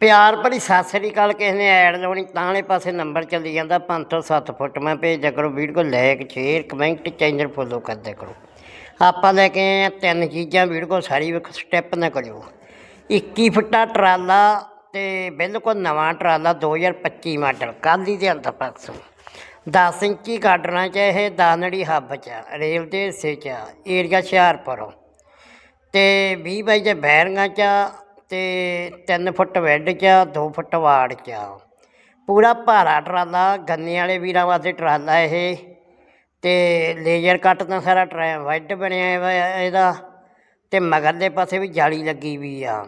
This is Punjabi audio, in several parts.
ਪਿਆਰ ਭਰੀ ਸਤਿ ਸ੍ਰੀ ਅਕਾਲ, ਕਿਸੇ ਨੇ ਐਡ ਲਾਉਣੀ ਤਾਂ ਵਾਲੇ ਪਾਸੇ ਨੰਬਰ ਚੱਲੀ ਜਾਂਦਾ 5 ਤੋਂ 7 ਫੁੱਟ ਮੈਂ ਭੇਜਿਆ ਕਰੋ, video like share, comment, channel follow ਕਰਦੇ ਕਰੋ। ਆਪਾਂ ਲੈ ਕੇ ਆਏ ਹਾਂ ਤਿੰਨ ਚੀਜ਼ਾਂ, ਵੀਡੀਓ ਸਾਰੀ ਵੇਖ, ਸਟੈਪ ਨਾ ਕਰਿਓ। 21 ਫੁੱਟਾ ਟਰਾਲਾ ਤੇ ਬਿਲਕੁਲ ਨਵਾਂ ਟਰਾਲਾ 2025 ਮਾਡਲ ਕੱਲ੍ਹ ਦੇ ਅੰਦਰ ਪਰਸੋਂ 10 ਇੰਚੀ ਗਾਡਰਾਂ ਚ ਇਹ, ਦਾਨੜੀ ਹੱਬ ਚ, ਰੇਲ ਦੇ ਹਿੱਸੇ ਚ, ਏਰੀਆ ਹੁਸ਼ਿਆਰਪੁਰ। ਤੇ 20 ਬਾਈ ਦੇ ਬੈਰਿੰਗਾਂ ਚ ਤੇ 3 ਫੁੱਟ ਵੈੱਡ ਚ ਆ 2 ਫੁੱਟ ਵਾੜ ਚ ਆ ਪੂਰਾ ਭਾਰਾ ਟਰਾਲਾ, ਗੰਨੇ ਵਾਲੇ ਵੀਰਾਂ ਵਾਸਤੇ ਟਰਾਲਾ ਇਹ। ਤੇ ਲੇਜ਼ਰ ਕੱਟ ਦਾ ਸਾਰਾ ਟਰੈ ਵੈਡ ਬਣਿਆ ਹੋਇਆ ਇਹਦਾ। ਤੇ ਮਗਰਲੇ ਪਾਸੇ ਵੀ ਜਾਲੀ ਲੱਗੀ ਵੀ ਆ।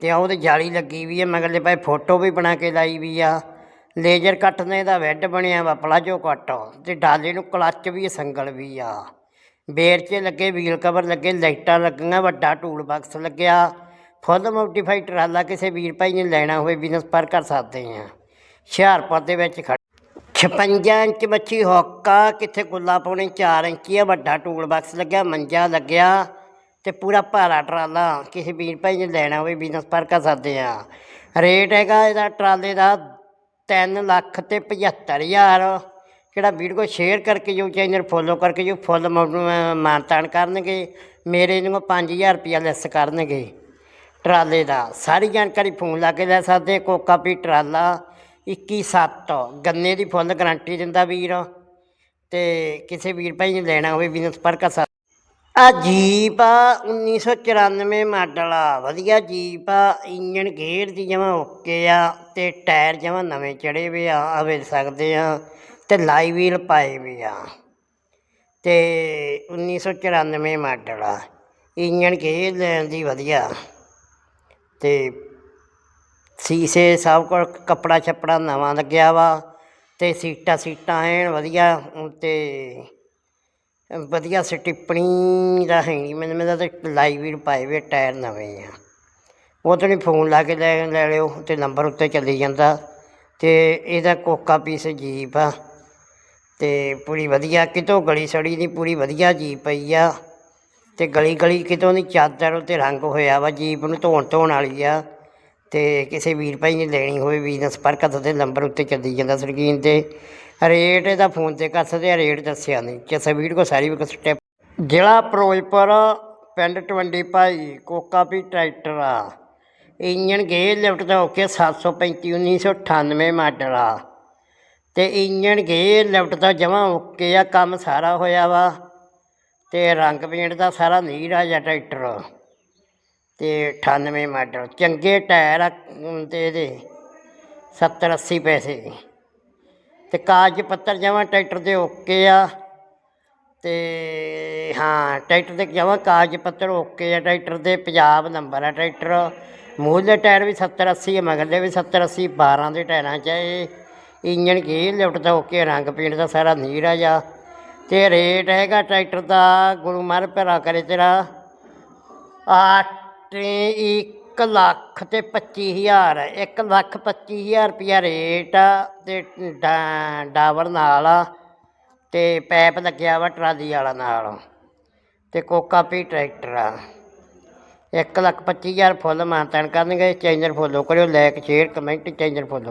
ਤੇ ਉਹਦੇ ਜਾਲੀ ਲੱਗੀ ਵੀ ਆ ਮਗਰਲੇ ਪਾਸੇ ਫੋਟੋ ਵੀ ਬਣਾ ਕੇ ਲਾਈ ਵੀ ਆ। ਲੇਜ਼ਰ ਕੱਟ ਨੇ ਇਹਦਾ ਵੈੱਡ ਬਣਿਆ ਵਾ, ਪਲਾਜੋ ਕੱਟ। ਤੇ ਡਾਲੇ ਨੂੰ ਕਲੱਚ ਵੀ ਸੰਗਲ ਵੀ ਆ। ਬੇਰ ਲੱਗੇ, ਵੀਲ ਕਵਰ ਲੱਗੇ, ਲਾਈਟਾਂ ਲੱਗੀਆਂ, ਵੱਡਾ ਟੂਲ ਬਾਕਸ ਲੱਗਿਆ। ਫੁੱਲ ਮੋਡੀਫਾਈ ਟਰਾਲਾ ਕਿਸੇ ਵੀਰ ਭਾਈ ਨੇ ਲੈਣਾ ਹੋਵੇ ਬਿਜ਼ਨਸ ਪਰ ਕਰ ਸਕਦੇ ਆ ਹੁਸ਼ਿਆਰਪੁਰ ਦੇ ਵਿੱਚ ਖੜ 56 ਇੰਚ ਮੱਛੀ ਹੋਕਾ, ਕਿੱਥੇ ਗੁੱਲਾ ਪਾਉਣੇ 4 ਇੰਚੀ ਆ ਵੱਡਾ ਟੂਲ ਬਾਕਸ ਲੱਗਿਆ, ਮੰਜਾ ਲੱਗਿਆ ਤੇ ਪੂਰਾ ਭਾਰਾ ਟਰਾਲਾ। ਕਿਸੇ ਵੀਰ ਭਾਈ ਨੇ ਲੈਣਾ ਹੋਵੇ ਬਿਜ਼ਨਸ ਪਰ ਕਰ ਸਕਦੇ ਆ ਰੇਟ ਹੈਗਾ ਇਹਦਾ, ਟਰਾਲੇ ਦਾ 3 ਲੱਖ ਤੇ 75000 ਕਿਹੜਾ ਵੀਡੀਓ ਸ਼ੇਅਰ ਕਰਕੇ ਜੋ ਚੈਨਲ ਫੋਲੋ ਕਰਕੇ ਜੋ ਫੁੱਲ ਮਾਨਤਾਨ ਕਰਨਗੇ, ਮੇਰੇ ਨੂੰ 5000 ਰੁਪਇਆ ਲੈਸ ਕਰਨਗੇ। ਟਰਾਲੇ ਦਾ ਸਾਰੀ ਜਾਣਕਾਰੀ ਫੋਨ ਲਾ ਕੇ ਲੈ ਸਕਦੇ, ਕੋਕਾ ਪੀ ਟਰਾਲਾ 217 ਗੰਨੇ ਦੀ ਫੁੱਲ ਗਾਰੰਟੀ ਦਿੰਦਾ ਵੀਰ। ਤੇ ਕਿਸੇ ਵੀਰ ਭਾਈ ਨੇ ਲੈਣਾ ਹੋਵੇ ਵੀ ਸੰਪਰਕ ਕਰ ਸਕਦਾ। ਆ ਜੀਪ ਆ 1994 ਮਾਡਲ ਆ, ਵਧੀਆ ਜੀਪ ਆ ਇੰਜਨ ਗੇਅਰ ਦੀ ਜਮਾ ਓਕੇ ਆ, ਤੇ ਟਾਇਰ ਜਮਾ ਨਵੇਂ ਚੜੇ ਵੇ ਆ ਆ ਵੇਖ ਸਕਦੇ ਆ। ਤੇ ਲਾਈ ਵੀਲ ਪਾਏ ਵੀ ਆ। ਤੇ 1994 ਮਾਡਲ ਆ। ਇੰਜਣ ਕੇ ਲੈਣ ਦੀ ਵਧੀਆ। ਤੇ ਸੀਸੇ ਸਭ ਕੋਲ ਕੱਪੜਾ ਛੱਪੜਾ ਨਵਾਂ ਲੱਗਿਆ ਵਾ ਤੇ ਸੀਟਾਂ ਸੀਟਾਂ ਐਨ ਵਧੀਆ। ਤੇ ਵਧੀਆ ਸਟਿੱਪਣੀ ਦਾ ਹੈ ਨਹੀਂ ਮੈਨੂੰ ਮੇਰਾ ਤਾਂ ਲਾਈ ਵੀਲ ਪਾਏ ਵੇ ਟਾਇਰ ਨਵੇਂ ਆ। ਉਹ ਤੋਂ ਨਹੀਂ ਫੋਨ ਲਾ ਕੇ ਲੈ ਲੈ ਲਿਓ ਤੇ ਨੰਬਰ ਉੱਤੇ ਚੱਲੀ ਜਾਂਦਾ। ਤੇ ਇਹਦਾ ਕੋਕਾ ਪੀਸ ਜੀਪ ਆ। ਤੇ ਪੂਰੀ ਵਧੀਆ, ਕਿਤੋਂ ਗਲੀ ਸੜੀ ਦੀ ਪੂਰੀ ਵਧੀਆ ਜੀਪ ਪਈ ਆ। ਤੇ ਗਲੀ ਗਲੀ ਕਿਤੋਂ ਦੀ ਚਾਦਰ ਉੱਤੇ ਰੰਗ ਹੋਇਆ ਵਾ, ਜੀਪ ਨੂੰ ਧੋਣ ਧੋਣ ਵਾਲੀ ਆ। ਤੇ ਕਿਸੇ ਵੀਰ ਭਾਈ ਨੇ ਲੈਣੀ ਹੋਵੇ, ਬਿਜ਼ਨਸ ਪਰ ਕਰ ਦੇ ਨੰਬਰ ਉੱਤੇ ਚੱਲੀ ਜਾਂਦਾ ਸਕਰੀਨ ਤੇ। ਰੇਟ ਇਹਦਾ ਫੋਨ ਤੇ ਕਰ ਸਕਦੇ ਆ ਰੇਟ ਦੱਸਿਆ ਨਹੀਂ। ਕਿਸੇ ਵੀਰ ਕੋ ਸਾਰੀ ਵੀ ਸਟੈਪ। ਜ਼ਿਲ੍ਹਾ ਫਿਰੋਜ਼ਪੁਰ, ਪਿੰਡ ਟਵੰਡੀ ਭਾਈ, ਕੋਕਾ ਵੀ ਟਰੈਕਟਰ ਆ। ਇੰਜਨ ਗੇਅਰ ਲਿਫਟ ਦਾ ਓਕੇ 735 1998 ਮਾਡਲ ਆ। ਤੇ ਇੰਜਣ ਗੇਅਰ ਲਿਫਟ ਦਾ ਜਮਾ ਓਕੇ ਆ ਕੰਮ ਸਾਰਾ ਹੋਇਆ ਵਾ। ਤੇ ਰੰਗ ਪੇਂਟ ਦਾ ਸਾਰਾ ਨੀਰ ਆ ਜਾਂ ਟਰੈਕਟਰ? ਤੇ 98 ਮਾਡਲ ਚੰਗੇ ਟਾਇਰ ਆ ਅਮ, ਤੇ ਇਹਦੇ 70 80 ਪੈਸੇ। ਤੇ ਕਾਗਜ਼ ਪੱਤਰ ਜਮਾ ਟਰੈਕਟਰ ਦੇ ਓਕੇ ਆ। ਤੇ ਹਾਂ ਟਰੈਕਟਰ ਦੇ ਜਮਾ ਕਾਗਜ਼ ਪੱਤਰ ਓਕੇ ਆ ਟਰੈਕਟਰ ਦੇ ਪੰਜਾਬ ਨੰਬਰ ਆ ਟਰੈਕਟਰ। ਮੂਹਰਲੇ ਟਾਇਰ ਵੀ 70 80 ਆ ਮਗਰਲੇ ਵੀ 70 80 12 ਦੇ ਟਾਇਰਾਂ 'ਚ ਇਹ। ਇੰਜਨ ਕੀ ਲਿਫਟ ਦਾ ਓਕੇ ਰੰਗ ਪੇਂਟ ਦਾ ਸਾਰਾ ਨੀਰਾ ਜਾ। ਤੇ ਰੇਟ ਹੈਗਾ ਟਰੈਕਟਰ ਦਾ, ਗੁਰੂ ਮਰ ਭਰਾ ਕਰੇ ਤੇਰਾ। ਅੱਠ, ਇੱਕ ਲੱਖ ਤੇ 25000 ਇੱਕ ਲੱਖ 25000 ਰੁਪਿਆ ਰੇਟ ਆ ਤੇ ਡਾ- ਡਾਵਰ ਨਾਲ ਆ। ਤੇ ਪੈਪ ਲੱਗਿਆ ਵਾ ਟਰਾਲੀ ਵਾਲਾ ਨਾਲ। ਤੇ ਕੋਕਾ ਪੀ ਟਰੈਕਟਰ ਆ। ਇੱਕ ਲੱਖ 25000 ਫੁੱਲ ਮਾਨਤਾਨ ਕਰਨਗੇ ਚੈਨਲ ਫੋਲੋ ਕਰਿਓ like share, comment channel follow